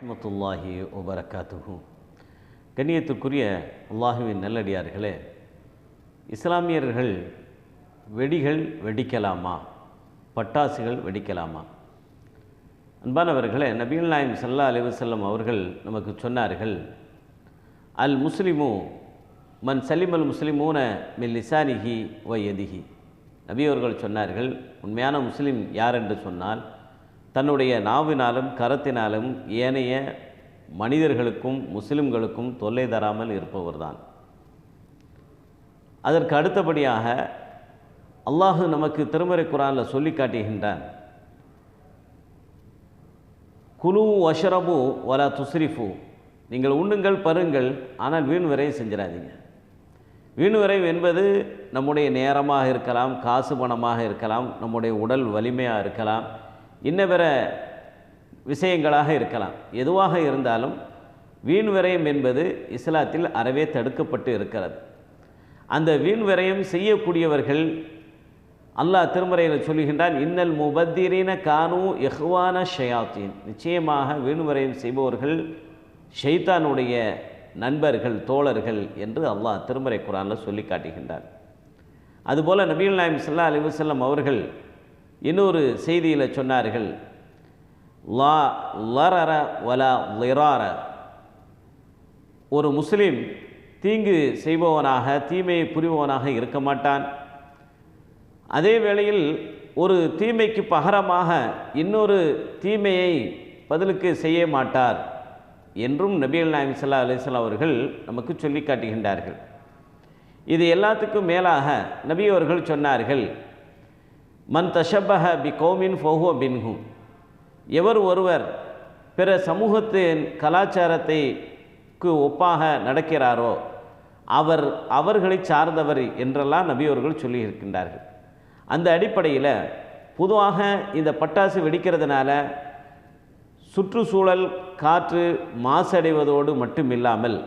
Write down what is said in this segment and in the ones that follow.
ரஹமத்துல்லாஹி வபரகாத்துஹு. கண்ணியத்துக்குரிய அல்லாஹுவின் நல்லடியார்களே இஸ்லாமியர்கள் வெடிகள் வெடிக்கலாமா? பட்டாசுகள் வெடிக்கலாமா? அன்பானவர்களே நபிகள் நாயம் சல்லா அலிவசல்லம் அவர்கள் நமக்கு சொன்னார்கள் அல் முஸ்லிமு மன் அல் முஸ்லிமூன மில் லிசானிஹி வ எதிஹி நபி அவர்கள் சொன்னார்கள் உண்மையான முஸ்லீம் யார் என்று சொன்னால் தன்னுடைய நாவினாலும் கரத்தினாலும் ஏனைய மனிதர்களுக்கும் முஸ்லிம்களுக்கும் தொல்லை தராமல் இருப்பவர்தான். அதற்கு அடுத்தபடியாக அல்லாஹு நமக்கு திருமறை குரானில் சொல்லி காட்டுகின்றான். குலு வஷரபு வலா துஸ்ரிஃபு. நீங்கள் உண்ணுங்கள் பருங்கள் ஆனால் வீண் விரைவு செஞ்சிடாதீங்க. வீண் விரைவு என்பது நம்முடைய நேரமாக இருக்கலாம் காசு பணமாக இருக்கலாம் நம்முடைய உடல் வலிமையாக இருக்கலாம் இன்ன பிற விஷயங்களாக இருக்கலாம். எதுவாக இருந்தாலும் வீண் விரயம் என்பது இஸ்லாத்தில் அறவே தடுக்கப்பட்டு இருக்கிறது. அந்த வீண் விரயம் செய்யக்கூடியவர்கள் அல்லாஹ் திருமறையில் சொல்லுகின்றான் இன்னல் முபத்திரீன கானு எஹ்வான ஷயாத்தீன். நிச்சயமாக வீண் விரயம் செய்பவர்கள் ஷைத்தானுடைய நண்பர்கள் தோழர்கள் என்று அல்லாஹ் திருமறை குரானில் சொல்லி காட்டுகின்றார் அதுபோல் நபீல் நாயம் சல்லா அலி வசல்லம் அவர்கள் இன்னொரு செய்தியில் சொன்னார்கள் லா லரர வலா லிரார. ஒரு முஸ்லீம் தீங்கு செய்பவனாக தீமையை புரிபவனாக இருக்க மாட்டான். அதே வேளையில் ஒரு தீமைக்கு பகரமாக இன்னொரு தீமையை பதிலுக்கு செய்ய மாட்டார் என்றும் நபிகள் நாயம் சல்லா அலிஸ்லாம் அவர்கள் நமக்கு சொல்லி காட்டுகின்றார்கள். இது எல்லாத்துக்கும் மேலாக நபி அவர்கள் சொன்னார்கள் மன் தஷபஹ பி கோமின் ஃபோஹோ பின்ஹும் எவர் ஒருவர் பிற சமூகத்தின் கலாச்சாரத்தைக்கு ஒப்பாக நடக்கிறாரோ அவர் அவர்களை சார்ந்தவர் என்றெல்லாம் நபி அவர்கள் சொல்லியிருக்கின்றார்கள். அந்த அடிப்படையில் பொதுவாக இந்த பட்டாசு வெடிக்கிறதுனால சுற்றுச்சூழல் காற்று மாசடைவதோடு மட்டும் இல்லாமல்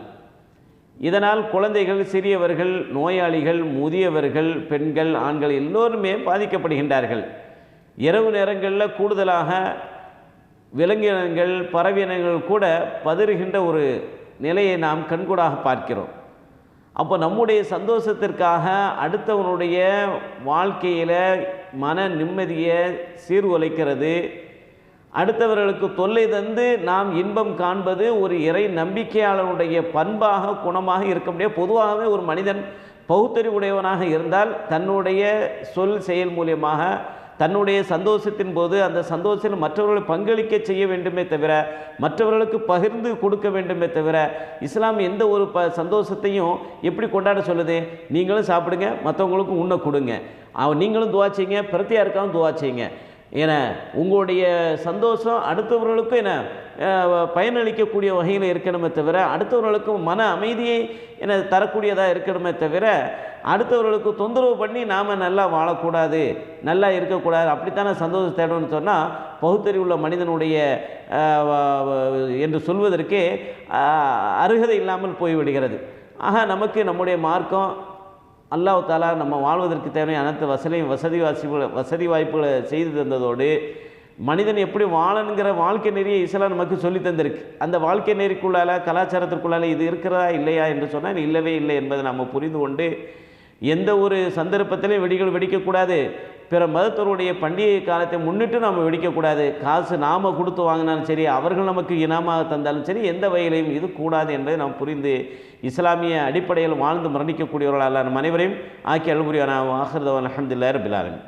இதனால் குழந்தைகள் சிறியவர்கள் நோயாளிகள் முதியவர்கள் பெண்கள் ஆண்கள் எல்லோருமே பாதிக்கப்படுகின்றார்கள். இரவு நேரங்களில் கூடுதலாக விலங்கினங்கள் பறவையினங்கள் கூட பதறுகின்ற ஒரு நிலையை நாம் கண்கூடாக பார்க்கிறோம். அப்போ நம்முடைய சந்தோஷத்திற்காக அடுத்தவனுடைய வாழ்க்கையில் மன நிம்மதியை சீர்குலைக்கிறது. அடுத்தவர்களுக்கு தொல்லை தந்து நாம் இன்பம் காண்பது ஒரு இறை நம்பிக்கையாளனுடைய பண்பாக குணமாக இருக்க முடியாது. பொதுவாகவே ஒரு மனிதன் பகுத்தறிவுடையவனாக இருந்தால் தன்னுடைய சொல் செயல் மூலியமாக தன்னுடைய சந்தோஷத்தின் போது அந்த சந்தோஷத்தில் மற்றவர்களை பங்களிக்க செய்ய வேண்டுமே தவிர மற்றவர்களுக்கு பகிர்ந்து கொடுக்க வேண்டுமே தவிர இஸ்லாம் எந்த ஒரு ப சந்தோஷத்தையும் எப்படி கொண்டாட சொல்லுது? நீங்களும் சாப்பிடுங்க மற்றவங்களுக்கும் உண்ண கொடுங்க. அவன் நீங்களும் துவாச்சிங்க செய்யுங்க பிரத்தியாருக்காகவும் துவாச்சிங்க என உங்களுடைய சந்தோஷம் அடுத்தவர்களுக்கும் என பயனளிக்கக்கூடிய வகையில் இருக்கணுமே தவிர அடுத்தவர்களுக்கும் மன அமைதியை என தரக்கூடியதாக இருக்கணுமே தவிர அடுத்தவர்களுக்கு தொந்தரவு பண்ணி நாம் நல்லா வாழக்கூடாது நல்லா இருக்கக்கூடாது அப்படித்தானே சந்தோஷம் தேடணும்னு சொன்னால் பகுத்தறிவுள்ள மனிதனுடைய என்று சொல்வதற்கு அருகதை இல்லாமல் போய்விடுகிறது. ஆக நமக்கு நம்முடைய மார்க்கம் அல்லாஹ் தாலா நம்ம வாழ்வதற்கு தேவையான அனைத்து வசதியும் வசதி வாசிப்புகளை வசதி வாய்ப்புகளை செய்து தந்ததோடு மனிதன் எப்படி வாழணுங்கிற வாழ்க்கை நெறியை இஸ்லாம் நமக்கு சொல்லி தந்திருக்கு. அந்த வாழ்க்கை நெறிக்குள்ளால கலாச்சாரத்திற்குள்ளால இது இருக்கிறதா இல்லையா என்று சொன்னால் இல்லவே இல்லை என்பதை நம்ம புரிந்து கொண்டு எந்த ஒரு சந்தர்ப்பத்திலையும் வெடிகள் வெடிக்கக்கூடாது. பிற மதத்தருடைய பண்டிகை காலத்தை முன்னிட்டு நம்ம வெடிக்கக்கூடாது. காசு நாம் கொடுத்து வாங்கினாலும் சரி அவர்கள் நமக்கு இனமாக தந்தாலும் சரி எந்த வகையிலையும் இது கூடாது என்பதை நாம் புரிந்து இஸ்லாமிய அடிப்படையில் வாழ்ந்து மரணிக்கக்கூடியவர்களால் நம் அனைவரையும் ஆக்கி அழுபுரியான ஆஹிர்தவன் அஹமதுல்லா ரபிலாலன்